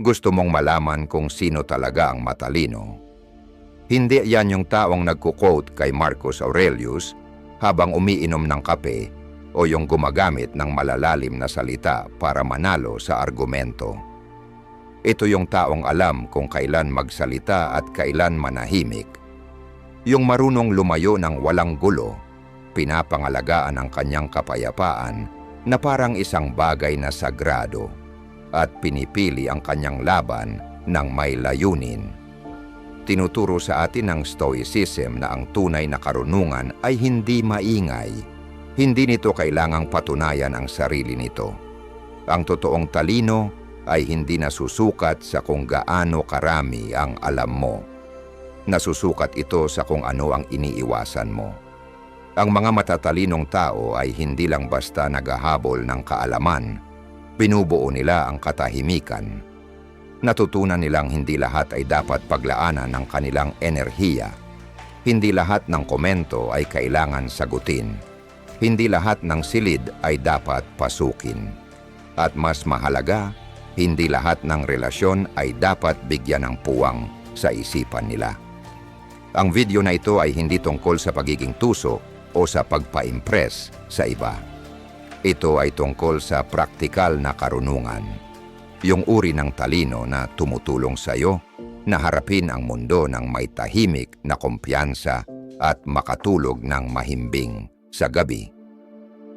Gusto mong malaman kung sino talaga ang matalino. Hindi yan yung taong nagkuquote kay Marcus Aurelius habang umiinom ng kape o yung gumagamit ng malalalim na salita para manalo sa argumento. Ito yung taong alam kung kailan magsalita at kailan manahimik. Yung marunong lumayo ng walang gulo, pinapangalagaan ang kanyang kapayapaan na parang isang bagay na sagrado at pinipili ang kanyang laban ng may layunin. Tinuturo sa atin ng Stoicism na ang tunay na karunungan ay hindi maingay. Hindi nito kailangang patunayan ang sarili nito. Ang totoong talino ay hindi nasusukat sa kung gaano karami ang alam mo. Nasusukat ito sa kung ano ang iniiwasan mo. Ang mga matatalinong tao ay hindi lang basta naghahabol ng kaalaman, binubuo nila ang katahimikan. Natutunan nilang hindi lahat ay dapat paglaanan ng kanilang enerhiya. Hindi lahat ng komento ay kailangan sagutin. Hindi lahat ng silid ay dapat pasukin. At mas mahalaga, hindi lahat ng relasyon ay dapat bigyan ng puwang sa isipan nila. Ang video na ito ay hindi tungkol sa pagiging tuso o sa pagpa-impress sa iba. Ito ay tungkol sa praktikal na karunungan. Yung uri ng talino na tumutulong sa iyo na harapin ang mundo ng may tahimik na kumpiyansa at makatulog ng mahimbing sa gabi.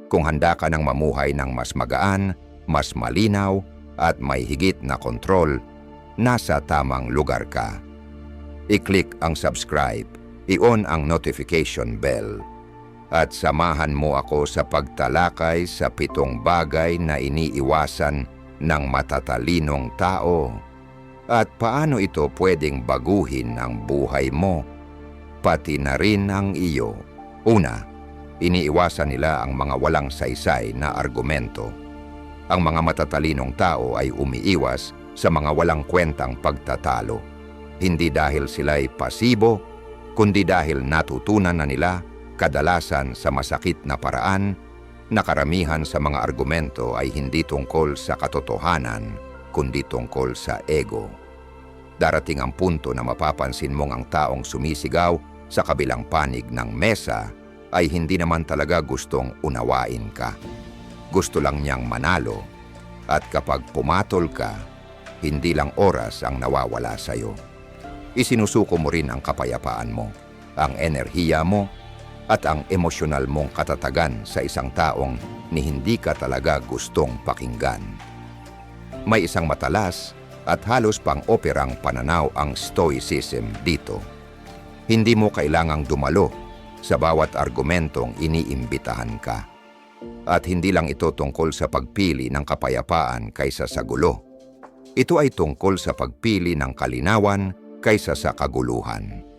Kung handa ka ng mamuhay ng mas magaan, mas malinaw at may higit na kontrol, nasa tamang lugar ka. I-click ang subscribe, i-on ang notification bell, at samahan mo ako sa pagtalakay sa pitong bagay na iniiwasan ng matatalinong tao at paano ito pwedeng baguhin ang buhay mo, pati na rin ang iyo. Una, iniiwasan nila ang mga walang saysay na argumento. Ang mga matatalinong tao ay umiiwas sa mga walang kwentang pagtatalo. Hindi dahil sila'y pasibo, kundi dahil natutunan na nila kadalasan sa masakit na paraan na karamihan sa mga argumento ay hindi tungkol sa katotohanan, kundi tungkol sa ego. Darating ang punto na mapapansin mong ang taong sumisigaw sa kabilang panig ng mesa ay hindi naman talaga gustong unawain ka. Gusto lang niyang manalo at kapag pumatol ka, hindi lang oras ang nawawala sa iyo. Isinusuko mo rin ang kapayapaan mo, ang enerhiya mo, at ang emosyonal mong katatagan sa isang taong ni hindi ka talaga gustong pakinggan. May isang matalas at halos pang-operang pananaw ang stoicism dito. Hindi mo kailangang dumalo sa bawat argumentong iniimbitahan ka. At hindi lang ito tungkol sa pagpili ng kapayapaan kaysa sa gulo. Ito ay tungkol sa pagpili ng kalinawan kaysa sa kaguluhan.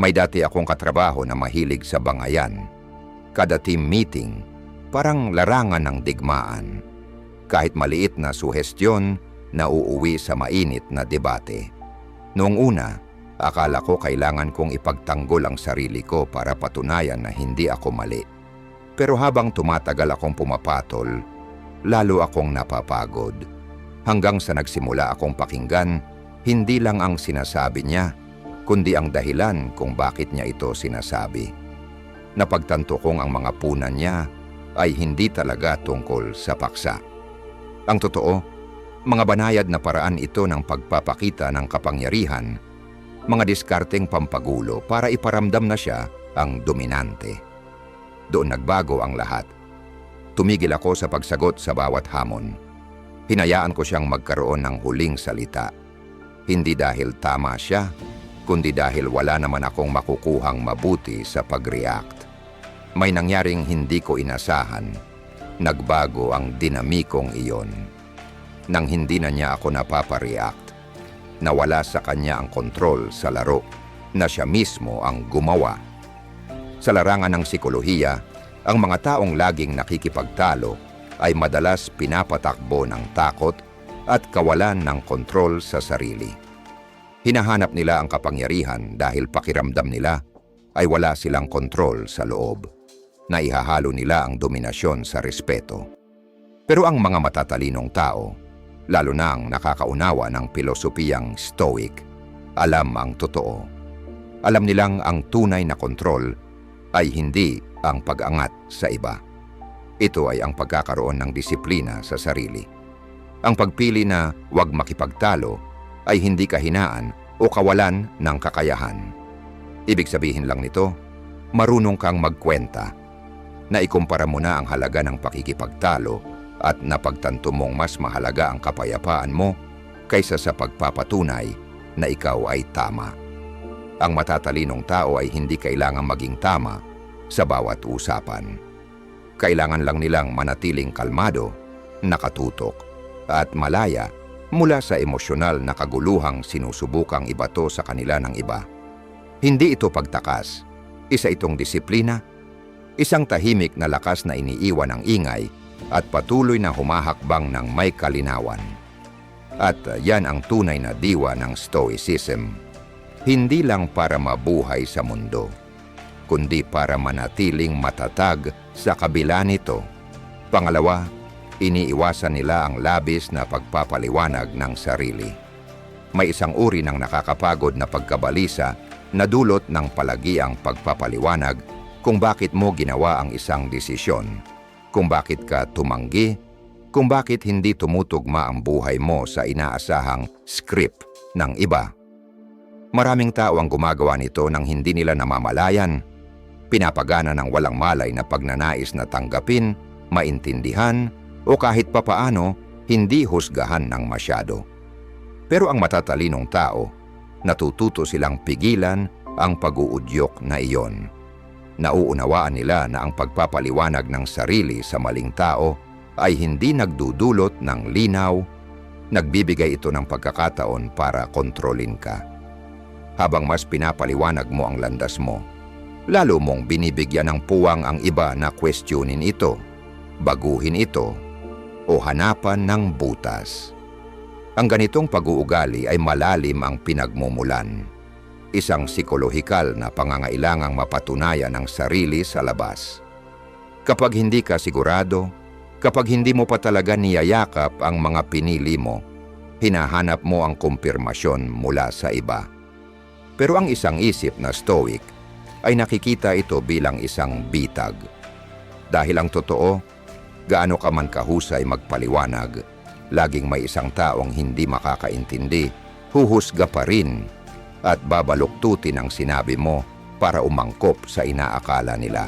May dati akong katrabaho na mahilig sa bangayan. Kada team meeting, parang larangan ng digmaan. Kahit maliit na suhestyon, nauuwi sa mainit na debate. Noong una, akala ko kailangan kong ipagtanggol ang sarili ko para patunayan na hindi ako mali. Pero habang tumatagal akong pumapatol, lalo akong napapagod. Hanggang sa nagsimula akong pakinggan, hindi lang ang sinasabi niya, kundi ang dahilan kung bakit niya ito sinasabi. Napagtanto kong ang mga punan niya ay hindi talaga tungkol sa paksa. Ang totoo, mga banayad na paraan ito ng pagpapakita ng kapangyarihan, mga diskarteng pampagulo para iparamdam na siya ang dominante. Doon nagbago ang lahat. Tumigil ako sa pagsagot sa bawat hamon. Hinayaan ko siyang magkaroon ng huling salita. Hindi dahil tama siya, kundi dahil wala naman akong makukuhang mabuti sa pag-react. May nangyaring hindi ko inasahan. Nagbago ang dinamikong iyon. Nang hindi na niya ako napapareact, nawala sa kanya ang kontrol sa laro na siya mismo ang gumawa. Sa larangan ng sikolohiya, ang mga taong laging nakikipagtalo ay madalas pinapatakbo ng takot at kawalan ng kontrol sa sarili. Hinahanap nila ang kapangyarihan dahil pakiramdam nila ay wala silang kontrol sa loob. Naihahalo nila ang dominasyon sa respeto. Pero ang mga matatalinong tao, lalo na ang nakakaunawa ng pilosopiyang Stoic, alam ang totoo. Alam nilang ang tunay na kontrol ay hindi ang pag-angat sa iba. Ito ay ang pagkakaroon ng disiplina sa sarili. Ang pagpili na huwag makipagtalo ay hindi kahinaan o kawalan ng kakayahan. Ibig sabihin lang nito, marunong kang magkwenta. Na ikumpara mo na ang halaga ng pakikipagtalo at napagtanto mong mas mahalaga ang kapayapaan mo kaysa sa pagpapatunay na ikaw ay tama. Ang matatalinong tao ay hindi kailangang maging tama sa bawat usapan. Kailangan lang nilang manatiling kalmado, nakatutok, at malaya mula sa emosyonal na kaguluhang sinusubukang ibato sa kanila ng iba. Hindi ito pagtakas, isa itong disiplina, isang tahimik na lakas na iniiwan ng ingay at patuloy na humahakbang ng may kalinawan. At yan ang tunay na diwa ng Stoicism. Hindi lang para mabuhay sa mundo, kundi para manatiling matatag sa kabila nito. Pangalawa, iniiwasan nila ang labis na pagpapaliwanag ng sarili. May isang uri ng nakakapagod na pagkabalisa na dulot ng palagiang pagpapaliwanag kung bakit mo ginawa ang isang desisyon, kung bakit ka tumanggi, kung bakit hindi tumutugma ang buhay mo sa inaasahang script ng iba. Maraming tao ang gumagawa nito nang hindi nila namamalayan, pinapagana ng walang malay na pagnanais na tanggapin, maintindihan, o kahit papaano hindi husgahan ng masyado. Pero ang matatalinong tao, natututo silang pigilan ang pag-uudyok na iyon. Nauunawaan nila na ang pagpapaliwanag ng sarili sa maling tao ay hindi nagdudulot ng linaw, nagbibigay ito ng pagkakataon para kontrolin ka. Habang mas pinapaliwanag mo ang landas mo, lalo mong binibigyan ng puwang ang iba na questionin ito, baguhin ito o hanapan ng butas. Ang ganitong pag-uugali ay malalim ang pinagmumulan. Isang psikolohikal na pangangailangang mapatunayan ang sarili sa labas. Kapag hindi ka sigurado, kapag hindi mo pa talaga niyayakap ang mga pinili mo, hinahanap mo ang kumpirmasyon mula sa iba. Pero ang isang isip na stoic ay nakikita ito bilang isang bitag. Dahil ang totoo, gaano ka man kahusay magpaliwanag, laging may isang taong hindi makakaintindi, huhusga pa rin at babaluktutin ang sinabi mo para umangkop sa inaakala nila.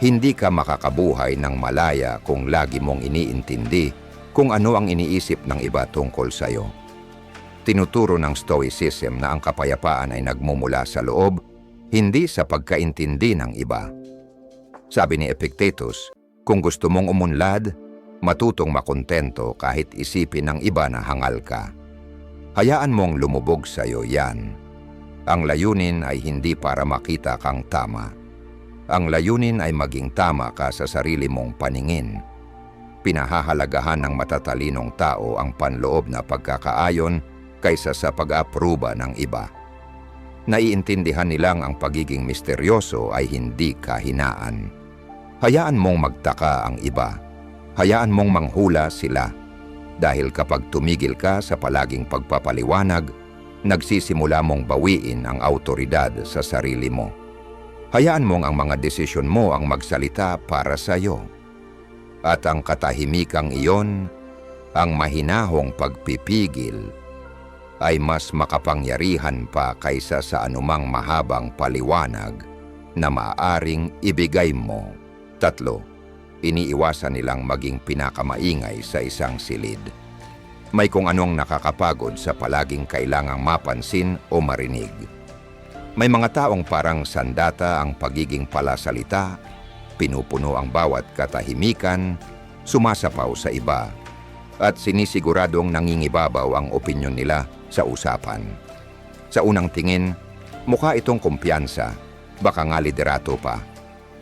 Hindi ka makakabuhay ng malaya kung lagi mong iniintindi kung ano ang iniisip ng iba tungkol sa iyo. Tinuturo ng Stoicism na ang kapayapaan ay nagmumula sa loob, hindi sa pagkaintindi ng iba. Sabi ni Epictetus, kung gusto mong umunlad, matutong makontento kahit isipin ng iba na hangal ka. Hayaan mong lumubog sa iyo yan. Ang layunin ay hindi para makita kang tama. Ang layunin ay maging tama ka sa sarili mong paningin. Pinahahalagahan ng matatalinong tao ang panloob na pagkakaayon kaysa sa pag-apruba ng iba. Naiintindihan nilang ang pagiging misteryoso ay hindi kahinaan. Hayaan mong magtaka ang iba. Hayaan mong manghula sila. Dahil kapag tumigil ka sa palaging pagpapaliwanag, nagsisimula mong bawiin ang autoridad sa sarili mo. Hayaan mong ang mga desisyon mo ang magsalita para sa iyo. At ang katahimikang iyon, ang mahinahong pagpipigil, ay mas makapangyarihan pa kaysa sa anumang mahabang paliwanag na maaaring ibigay mo. Tatlo, iniiwasan nilang maging pinakamaingay sa isang silid. May kung anong nakakapagod sa palaging kailangang mapansin o marinig. May mga taong parang sandata ang pagiging palasalita, pinupuno ang bawat katahimikan, sumasapaw sa iba, at sinisiguradong nangingibabaw ang opinyon nila sa usapan. Sa unang tingin, mukha itong kumpiyansa, baka nga liderato pa.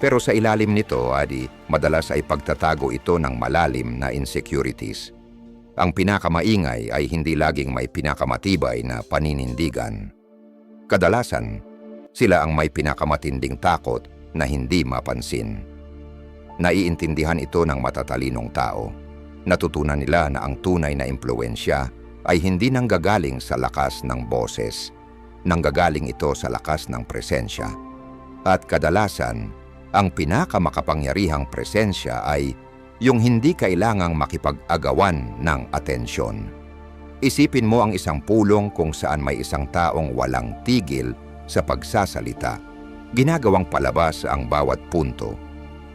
Pero sa ilalim nito, adi, madalas ay pagtatago ito ng malalim na insecurities. Ang pinakamaingay ay hindi laging may pinakamatibay na paninindigan. Kadalasan, sila ang may pinakamatinding takot na hindi mapansin. Naiintindihan ito ng matatalinong tao. Natutunan nila na ang tunay na impluensya ay hindi nanggagaling sa lakas ng boses. Nanggagaling ito sa lakas ng presensya. At kadalasan, ang pinakamakapangyarihang presensya ay yung hindi kailangang makipag-agawan ng atensyon. Isipin mo ang isang pulong kung saan may isang taong walang tigil sa pagsasalita. Ginagawang palabas ang bawat punto,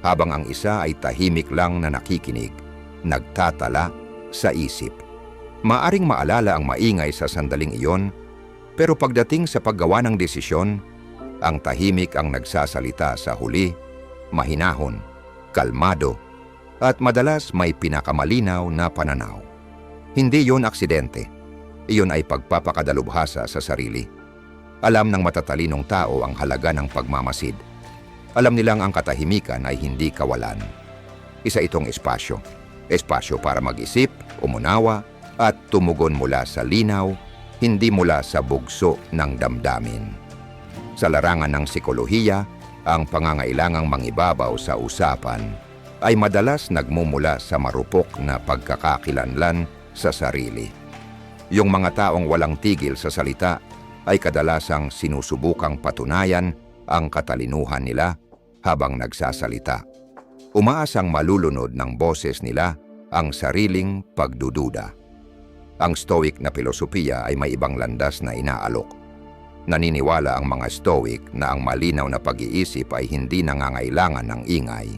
habang ang isa ay tahimik lang na nakikinig, nagtatala sa isip. Maaring maalala ang maingay sa sandaling iyon, pero pagdating sa paggawa ng desisyon, ang tahimik ang nagsasalita sa huli, mahinahon, kalmado, at madalas may pinakamalinaw na pananaw. Hindi yon aksidente. Iyon ay pagpapakadalubhasa sa sarili. Alam ng matatalinong tao ang halaga ng pagmamasid. Alam nilang ang katahimikan ay hindi kawalan. Isa itong espasyo. Espasyo para mag-isip, umunawa, at tumugon mula sa linaw, hindi mula sa bugso ng damdamin. Sa larangan ng sikolohiya, ang pangangailangang mangibabaw sa usapan ay madalas nagmumula sa marupok na pagkakakilanlan sa sarili. Yung mga taong walang tigil sa salita ay kadalasang sinusubukang patunayan ang katalinuhan nila habang nagsasalita. Umaasang malulunod ng boses nila ang sariling pagdududa. Ang Stoic na filosofiya ay may ibang landas na inaalok. Naniniwala ang mga Stoic na ang malinaw na pag-iisip ay hindi nangangailangan ng ingay.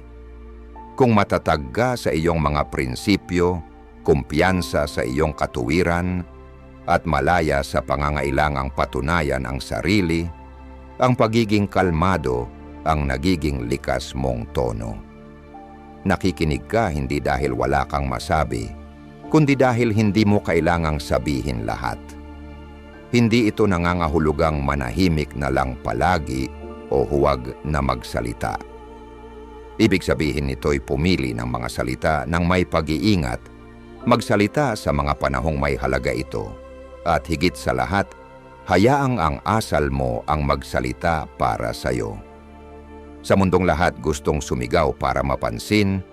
Kung matatag ka sa iyong mga prinsipyo, kumpiyansa sa iyong katuwiran, at malaya sa pangangailangang patunayan ang sarili, ang pagiging kalmado ang nagiging likas mong tono. Nakikinig ka hindi dahil wala kang masabi, kundi dahil hindi mo kailangang sabihin lahat. Hindi ito nangangahulugang manahimik na lang palagi o huwag na magsalita. Ibig sabihin nito'y pumili ng mga salita ng may pag-iingat, magsalita sa mga panahong may halaga ito, at higit sa lahat, hayaang ang asal mo ang magsalita para sa iyo. Sa mundong lahat gustong sumigaw para mapansin,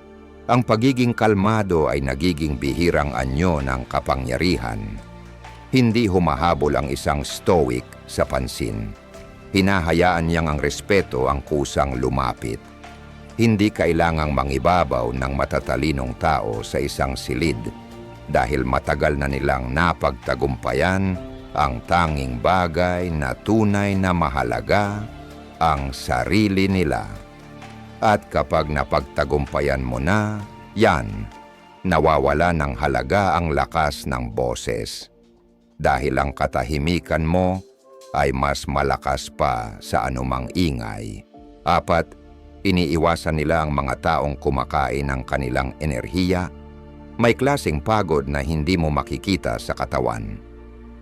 ang pagiging kalmado ay nagiging bihirang anyo ng kapangyarihan. Hindi humahabol ang isang stoic sa pansin. Hinahayaan niyang ang respeto ang kusang lumapit. Hindi kailangang mangibabaw ng matatalinong tao sa isang silid dahil matagal na nilang napagtagumpayan ang tanging bagay na tunay na mahalaga, ang sarili nila. At kapag napagtagumpayan mo na, yan, nawawala ng halaga ang lakas ng boses dahil ang katahimikan mo ay mas malakas pa sa anumang ingay. Apat, iniiwasan nila ang mga taong kumakain ng kanilang enerhiya. May klasing pagod na hindi mo makikita sa katawan.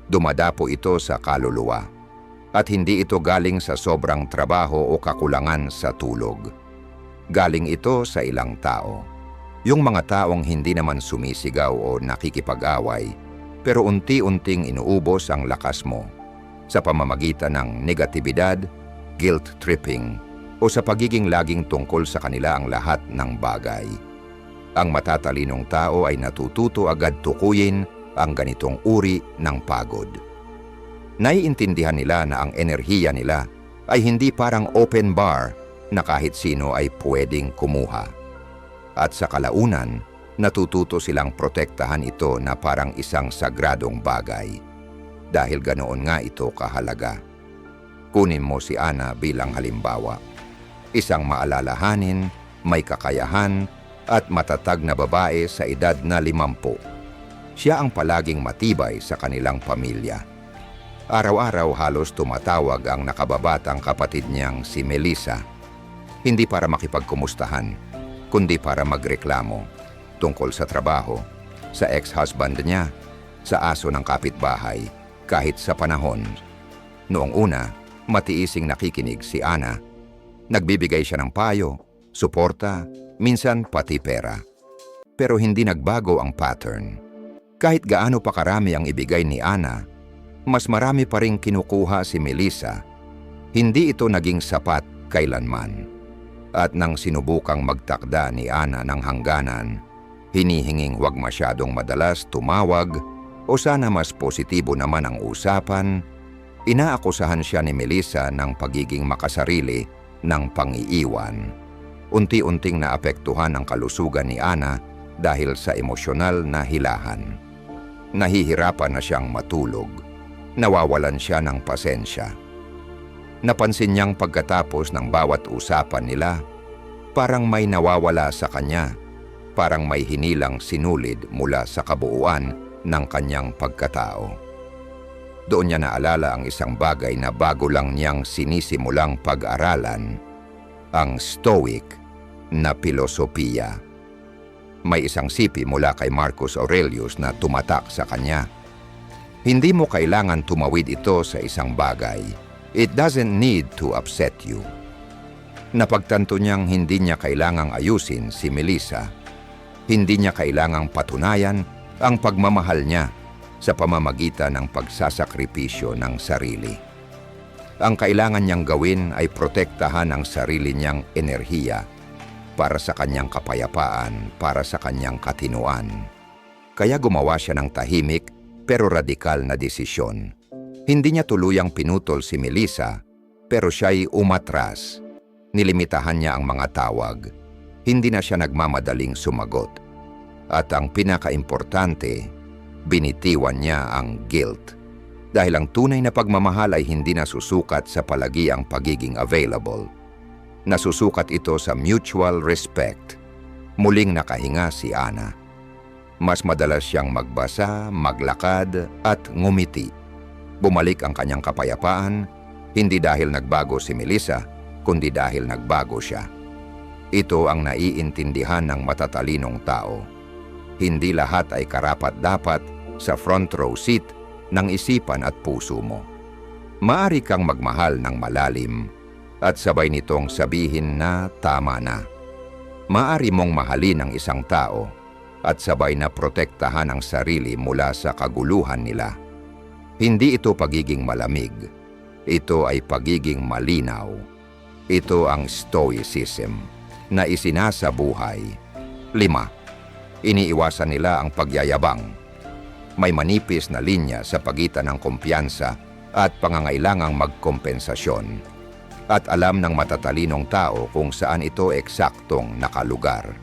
Dumadapo ito sa kaluluwa. At hindi ito galing sa sobrang trabaho o kakulangan sa tulog. Galing ito sa ilang tao. Yung mga taong hindi naman sumisigaw o nakikipag-away, pero unti-unting inuubos ang lakas mo sa pamamagitan ng negatibidad, guilt tripping, o sa pagiging laging tungkol sa kanila ang lahat ng bagay. Ang matatalinong tao ay natututo agad tukuyin ang ganitong uri ng pagod. Naiintindihan nila na ang enerhiya nila ay hindi parang open bar na kahit sino ay pwedeng kumuha. At sa kalaunan, natututo silang protektahan ito na parang isang sagradong bagay. Dahil ganoon nga ito kahalaga. Kunin mo si Ana bilang halimbawa. Isang maalalahanin, may kakayahan, at matatag na babae sa edad na limampu. Siya ang palaging matibay sa kanilang pamilya. Araw-araw halos tumatawag ang nakababatang kapatid niyang si Melissa. Hindi para makipagkumustahan, kundi para magreklamo tungkol sa trabaho, sa ex-husband niya, sa aso ng kapitbahay, kahit sa panahon. Noong una, matiising nakikinig si Ana. Nagbibigay siya ng payo, suporta, minsan pati pera. Pero hindi nagbago ang pattern. Kahit gaano pa karami ang ibigay ni Ana, mas marami pa rin kinukuha si Melissa. Hindi ito naging sapat kailanman. At nang sinubukang magtakda ni Ana ng hangganan, Hinihinging huwag masyadong madalas tumawag o sana mas positibo naman ang usapan, inaakusahan siya ni Melissa ng pagiging makasarili ng pangiiwan. Unti-unting naapektuhan ang kalusugan ni Ana dahil sa emosyonal na hilahan. Nahihirapan na siyang matulog. Nawawalan siya ng pasensya. Napansin niyang pagkatapos ng bawat usapan nila, parang may nawawala sa kanya, parang may hinilang sinulid mula sa kabuuan ng kanyang pagkatao. Doon niya naalala ang isang bagay na bago lang niyang sinisimulang pag-aralan, ang Stoic na pilosopiya. May isang sipi mula kay Marcus Aurelius na tumatak sa kanya. Hindi mo kailangan tumawid ito sa isang bagay. It doesn't need to upset you. Napagtanto niyang hindi niya kailangang ayusin si Melissa. Hindi niya kailangang patunayan ang pagmamahal niya sa pamamagitan ng pagsasakripisyo ng sarili. Ang kailangan niyang gawin ay protektahan ang sarili niyang enerhiya para sa kanyang kapayapaan, para sa kanyang katinuan. Kaya gumawa siya ng tahimik pero radikal na desisyon. Hindi niya tuluyang pinutol si Melissa pero siya'y umatras. Nilimitahan niya ang mga tawag. Hindi na siya nagmamadaling sumagot. At ang pinakaimportante, binitiwan niya ang guilt. Dahil ang tunay na pagmamahal ay hindi nasusukat sa palagiang pagiging available. Nasusukat ito sa mutual respect. Muling nakahinga si Ana. Mas madalas siyang magbasa, maglakad at ngumiti. Bumalik ang kanyang kapayapaan, hindi dahil nagbago si Melissa, kundi dahil nagbago siya. Ito ang naiintindihan ng matatalinong tao. Hindi lahat ay karapat-dapat sa front row seat ng isipan at puso mo. Maari kang magmahal ng malalim at sabay nitong sabihin na tama na. Maari mong mahalin ang isang tao at sabay na protektahan ang sarili mula sa kaguluhan nila. Hindi ito pagiging malamig. Ito ay pagiging malinaw. Ito ang stoicism na isinasa buhay. Lima, iniiwasan nila ang pagyayabang. May manipis na linya sa pagitan ng kumpiyansa at pangangailangang magkompensasyon. At alam ng matatalinong tao kung saan ito eksaktong nakalugar.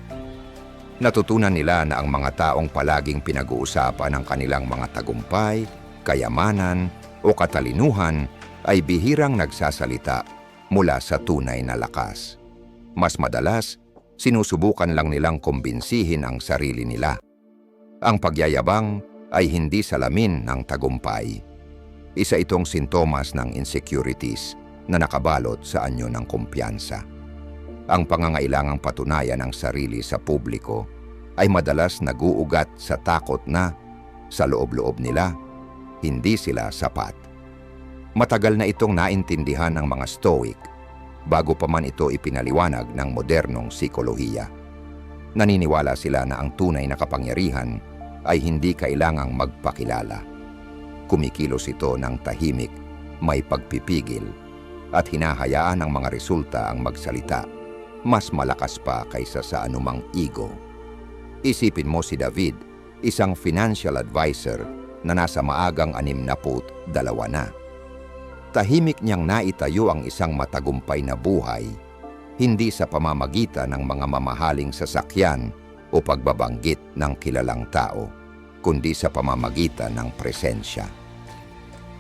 Natutunan nila na ang mga taong palaging pinag-uusapan ang kanilang mga tagumpay, kayamanan o katalinuhan ay bihirang nagsasalita mula sa tunay na lakas. Mas madalas, sinusubukan lang nilang kumbinsihin ang sarili nila. Ang pagyayabang ay hindi salamin ng tagumpay. Isa itong sintomas ng insecurities na nakabalot sa anyo ng kumpiyansa. Ang pangangailangang patunayan ng sarili sa publiko ay madalas naguugat sa takot na sa loob-loob nila, hindi sila sapat. Matagal na itong naintindihan ng mga Stoic bago pa man ito ipinaliwanag ng modernong psikolohiya. Naniniwala sila na ang tunay na kapangyarihan ay hindi kailangang magpakilala. Kumikilos ito ng tahimik, may pagpipigil, at hinahayaan ng mga resulta ang magsalita, mas malakas pa kaysa sa anumang ego. Isipin mo si David, isang financial advisor na nasa maagang anim na put dalawa na tahimik niyang naitayo ang isang matagumpay na buhay, hindi sa pamamagitan ng mga mamahaling sasakyan o pagbabanggit ng kilalang tao, kundi sa pamamagitan ng presensya.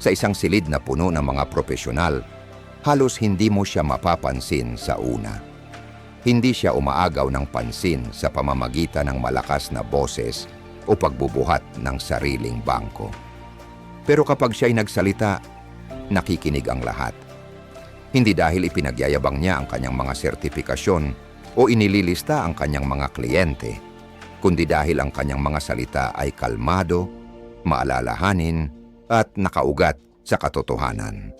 Sa isang silid na puno ng mga profesional, halos hindi mo siya mapapansin sa una. Hindi siya umaagaw ng pansin sa pamamagitan ng malakas na boses o pagbubuhat ng sariling bangko. Pero kapag siya'y nagsalita, nakikinig ang lahat. Hindi dahil ipinagyayabang niya ang kanyang mga sertifikasyon o inililista ang kanyang mga kliyente, kundi dahil ang kanyang mga salita ay kalmado, maalalahanin, at nakaugat sa katotohanan.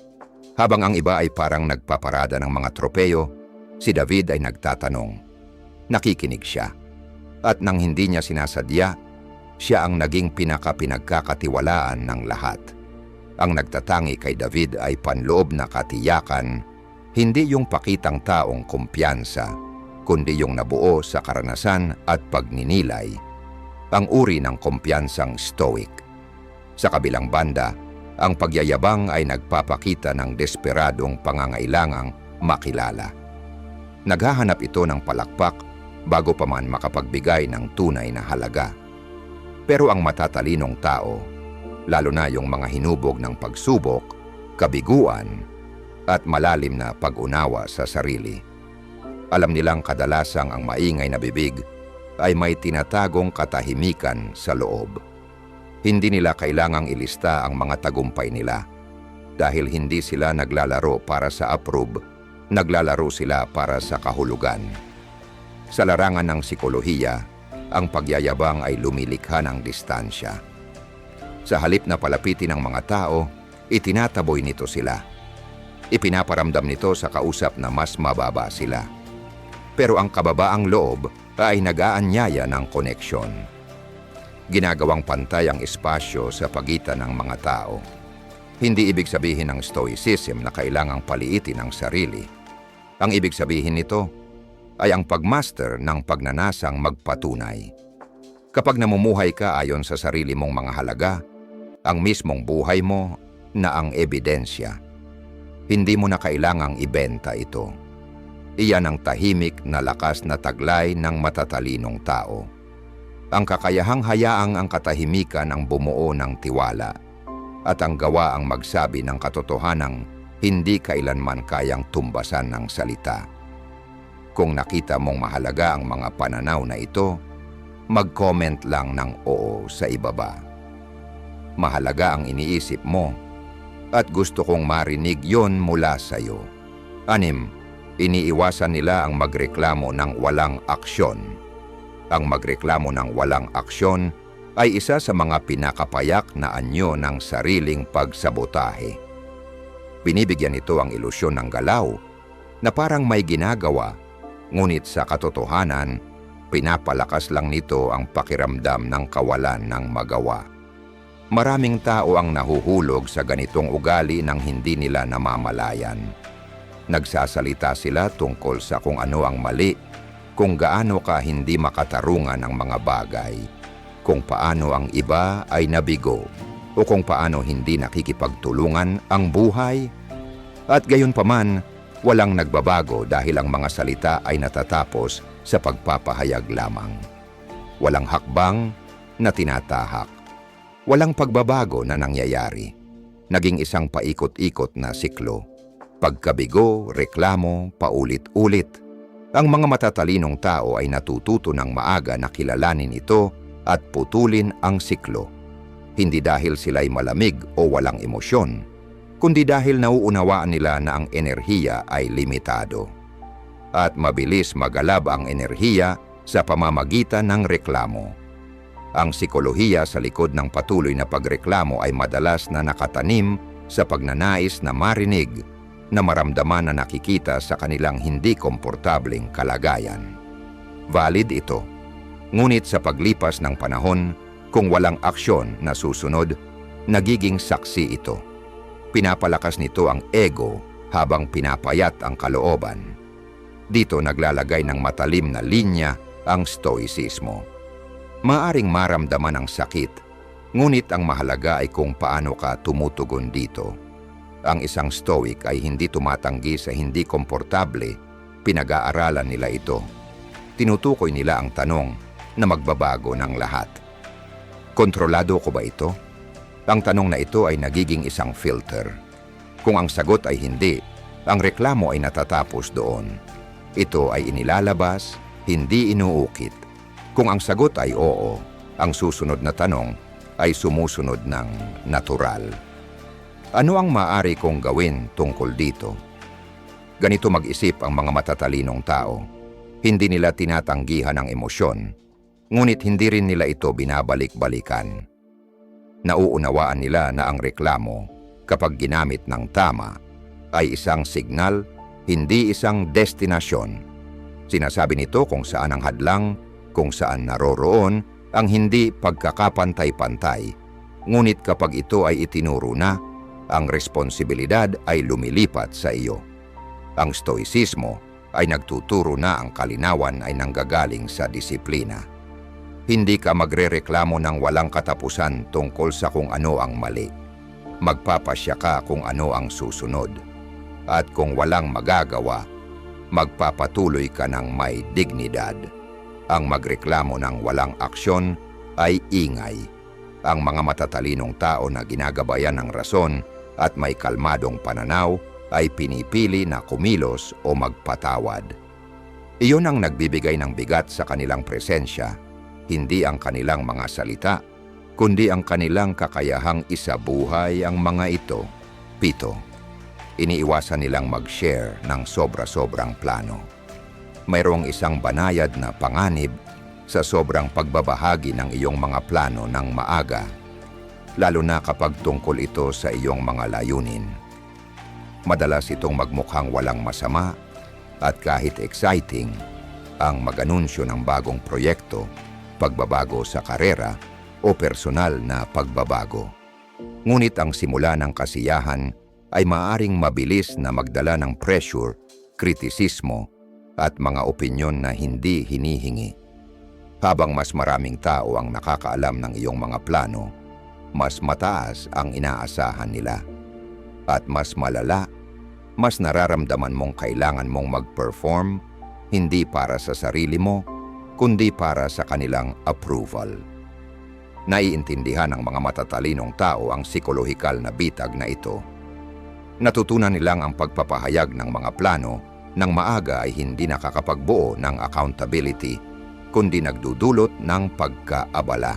Habang ang iba ay parang nagpaparada ng mga tropeyo, si David ay nagtatanong. Nakikinig siya. At nang hindi niya sinasadya, siya ang naging pinaka-pinagkakatiwalaan ng lahat. Ang nagtatangi kay David ay panloob na katiyakan, hindi yung pakitang taong kumpiyansa, kundi yung nabuo sa karanasan at pagninilay ang uri ng kumpiyansang stoic. Sa kabilang banda, ang pagyayabang ay nagpapakita ng desperadong pangangailangang makilala. Naghahanap ito ng palakpak bago pa man makapagbigay ng tunay na halaga. Pero ang matatalinong tao, lalo na yung mga hinubog ng pagsubok, kabiguan, at malalim na pag-unawa sa sarili. Alam nilang kadalasang ang maingay na bibig ay may tinatagong katahimikan sa loob. Hindi nila kailangang ilista ang mga tagumpay nila dahil hindi sila naglalaro para sa approve, naglalaro sila para sa kahulugan. Sa larangan ng sikolohiya, ang pagyayabang ay lumilikha ng distansya. Sa halip na palapitin ng mga tao, itinataboy nito sila. Ipinaparamdam nito sa kausap na mas mababa sila. Pero ang kababaang loob ay nag-aanyaya ng koneksyon. Ginagawang pantay ang espasyo sa pagitan ng mga tao. Hindi ibig sabihin ng stoicism na kailangang paliitin ang sarili. Ang ibig sabihin nito ay ang pagmaster ng pagnanasang magpatunay. Kapag namumuhay ka ayon sa sarili mong mga halaga, ang mismong buhay mo na ang ebidensya. Hindi mo na kailangang ibenta ito. Iyan ang tahimik na lakas na taglay ng matatalinong tao. Ang kakayahang hayaang ang katahimikan ang bumuo ng tiwala at ang gawa ang magsabi ng katotohanang hindi kailanman kayang tumbasan ng salita. Kung nakita mong mahalaga ang mga pananaw na ito, mag-comment lang ng oo sa ibaba. Mahalaga ang iniisip mo at gusto kong marinig yon mula sa iyo. Anim, iniiwasan nila ang magreklamo ng walang aksyon. Ang magreklamo ng walang aksyon ay isa sa mga pinakapayak na anyo ng sariling pagsabotahe. Binibigyan ito ang ilusyon ng galaw na parang may ginagawa, ngunit sa katotohanan, pinapalakas lang nito ang pakiramdam ng kawalan ng magawa. Maraming tao ang nahuhulog sa ganitong ugali nang hindi nila namamalayan. Nagsasalita sila tungkol sa kung ano ang mali, kung gaano ka hindi makatarungan ang mga bagay, kung paano ang iba ay nabigo, o kung paano hindi nakikipagtulungan ang buhay. At gayon paman, walang nagbabago dahil ang mga salita ay natatapos sa pagpapahayag lamang. Walang hakbang na tinatahak. Walang pagbabago na nangyayari. Naging isang paikot-ikot na siklo. Pagkabigo, reklamo, paulit-ulit. Ang mga matatalinong tao ay natututo ng maaga na kilalanin ito at putulin ang siklo. Hindi dahil sila'y malamig o walang emosyon, kundi dahil nauunawaan nila na ang enerhiya ay limitado. At mabilis magalab ang enerhiya sa pamamagitan ng reklamo. Ang sikolohiya sa likod ng patuloy na pagreklamo ay madalas na nakatanim sa pagnanais na marinig, na maramdaman na nakikita sa kanilang hindi komportableng kalagayan. Valid ito. Ngunit sa paglipas ng panahon, kung walang aksyon na susunod, nagiging saksi ito. Pinapalakas nito ang ego habang pinapayat ang kalooban. Dito naglalagay ng matalim na linya ang stoicismo. Maaring maramdaman ang sakit, ngunit ang mahalaga ay kung paano ka tumutugon dito. Ang isang stoic ay hindi tumatanggi sa hindi komportable, pinag-aaralan nila ito. Tinutukoy nila ang tanong na magbabago ng lahat. Kontrolado ko ba ito? Ang tanong na ito ay nagiging isang filter. Kung ang sagot ay hindi, ang reklamo ay natatapos doon. Ito ay inilalabas, hindi inuukit. Kung ang sagot ay oo, ang susunod na tanong ay sumusunod ng natural. Ano ang maaari kong gawin tungkol dito? Ganito mag-isip ang mga matatalinong tao. Hindi nila tinatanggihan ang emosyon, ngunit hindi rin nila ito binabalik-balikan. Nauunawaan nila na ang reklamo, kapag ginamit ng tama, ay isang signal, hindi isang destinasyon. Sinasabi nito kung saan ang hadlang kung saan naroroon ang hindi pagkakapantay-pantay. Ngunit kapag ito ay itinuro na, ang responsibilidad ay lumilipat sa iyo. Ang stoicismo ay nagtuturo na ang kalinawan ay nanggagaling sa disiplina. Hindi ka magrereklamo ng walang katapusan tungkol sa kung ano ang mali. Magpapasya ka kung ano ang susunod. At kung walang magagawa, magpapatuloy ka ng may dignidad. Ang magreklamo ng walang aksyon ay ingay. Ang mga matatalinong tao na ginagabayan ng rason at may kalmadong pananaw ay pinipili na kumilos o magpatawad. Iyon ang nagbibigay ng bigat sa kanilang presensya, hindi ang kanilang mga salita, kundi ang kanilang kakayahang isabuhay ang mga ito. Pito, iniiwasan nilang mag-share ng sobra-sobrang plano. Mayroong isang banayad na panganib sa sobrang pagbabahagi ng iyong mga plano ng maaga, lalo na kapag tungkol ito sa iyong mga layunin. Madalas itong magmukhang walang masama at kahit exciting, ang mag-anunsyo ng bagong proyekto, pagbabago sa karera o personal na pagbabago. Ngunit ang simula ng kasiyahan ay maaring mabilis na magdala ng pressure, kritisismo at mga opinyon na hindi hinihingi. Habang mas maraming tao ang nakakaalam ng iyong mga plano, mas mataas ang inaasahan nila. At mas malala, mas nararamdaman mong kailangan mong mag-perform hindi para sa sarili mo, kundi para sa kanilang approval. Naiintindihan ng mga matatalinong tao ang psikolohikal na bitag na ito. Natutunan nilang ang pagpapahayag ng mga plano ng maaga ay hindi nakakapagbuo ng accountability, kundi nagdudulot ng pagkaabala.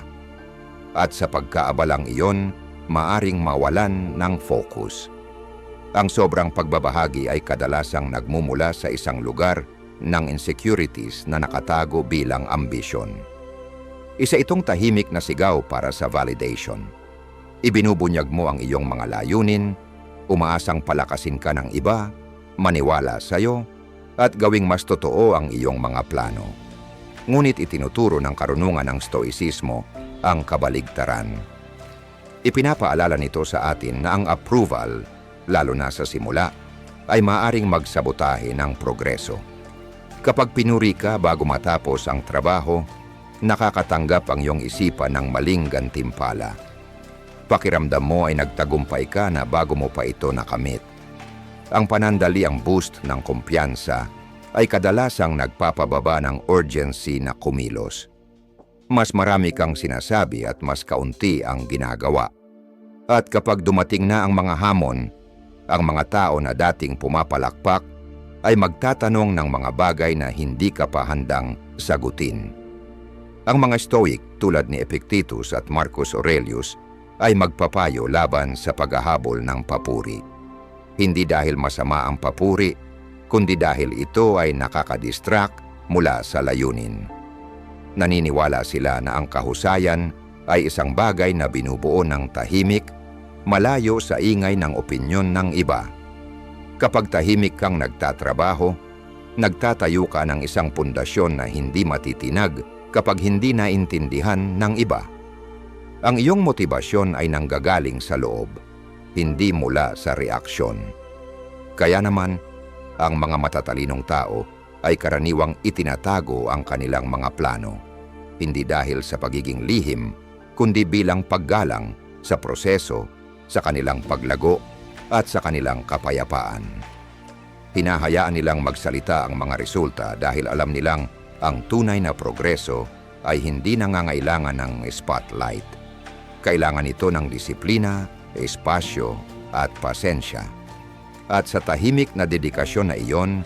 At sa pagkaabalang iyon, maaring mawalan ng focus. Ang sobrang pagbabahagi ay kadalasang nagmumula sa isang lugar ng insecurities na nakatago bilang ambisyon. Isa itong tahimik na sigaw para sa validation. Ibinubunyag mo ang iyong mga layunin, umaasang palakasin ka ng iba, maniwala sa iyo, at gawing mas totoo ang iyong mga plano. Ngunit itinuturo ng karunungan ng stoicismo ang kabaligtaran. Ipinapaalala nito sa atin na ang approval, lalo na sa simula, ay maaring magsabotahe ng progreso. Kapag pinuri ka bago matapos ang trabaho, nakakatanggap ang iyong isipan ng maling gantimpala. Pakiramdam mo ay nagtagumpay ka na bago mo pa ito nakamit. Ang panandali ang boost ng kumpiyansa ay kadalasang nagpapababa ng urgency na kumilos. Mas marami kang sinasabi at mas kaunti ang ginagawa. At kapag dumating na ang mga hamon, ang mga tao na dating pumapalakpak ay magtatanong ng mga bagay na hindi ka pa handang sagutin. Ang mga Stoic tulad ni Epictetus at Marcus Aurelius ay magpapayo laban sa paghahabol ng papuri. Hindi dahil masama ang papuri, kundi dahil ito ay nakakadistract mula sa layunin. Naniniwala sila na ang kahusayan ay isang bagay na binubuo ng tahimik, malayo sa ingay ng opinyon ng iba. Kapag tahimik kang nagtatrabaho, nagtatayo ka ng isang pundasyon na hindi matitinag kapag hindi naintindihan ng iba. Ang iyong motibasyon ay nanggagaling sa loob, hindi mula sa reaksyon. Kaya naman, ang mga matatalinong tao ay karaniwang itinatago ang kanilang mga plano, hindi dahil sa pagiging lihim, kundi bilang paggalang sa proseso, sa kanilang paglago at sa kanilang kapayapaan. Hinahayaan nilang magsalita ang mga resulta dahil alam nilang ang tunay na progreso ay hindi nangangailangan ng spotlight. Kailangan ito ng disiplina, espasyo at pasensya. At sa tahimik na dedikasyon na iyon,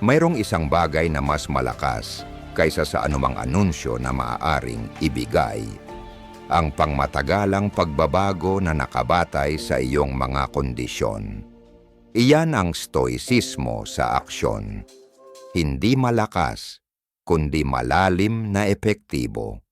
mayroong isang bagay na mas malakas kaysa sa anumang anunsyo na maaaring ibigay ang pangmatagalang pagbabago na nakabatay sa iyong mga kondisyon. Iyan ang stoicismo sa aksyon. Hindi malakas, kundi malalim na epektibo.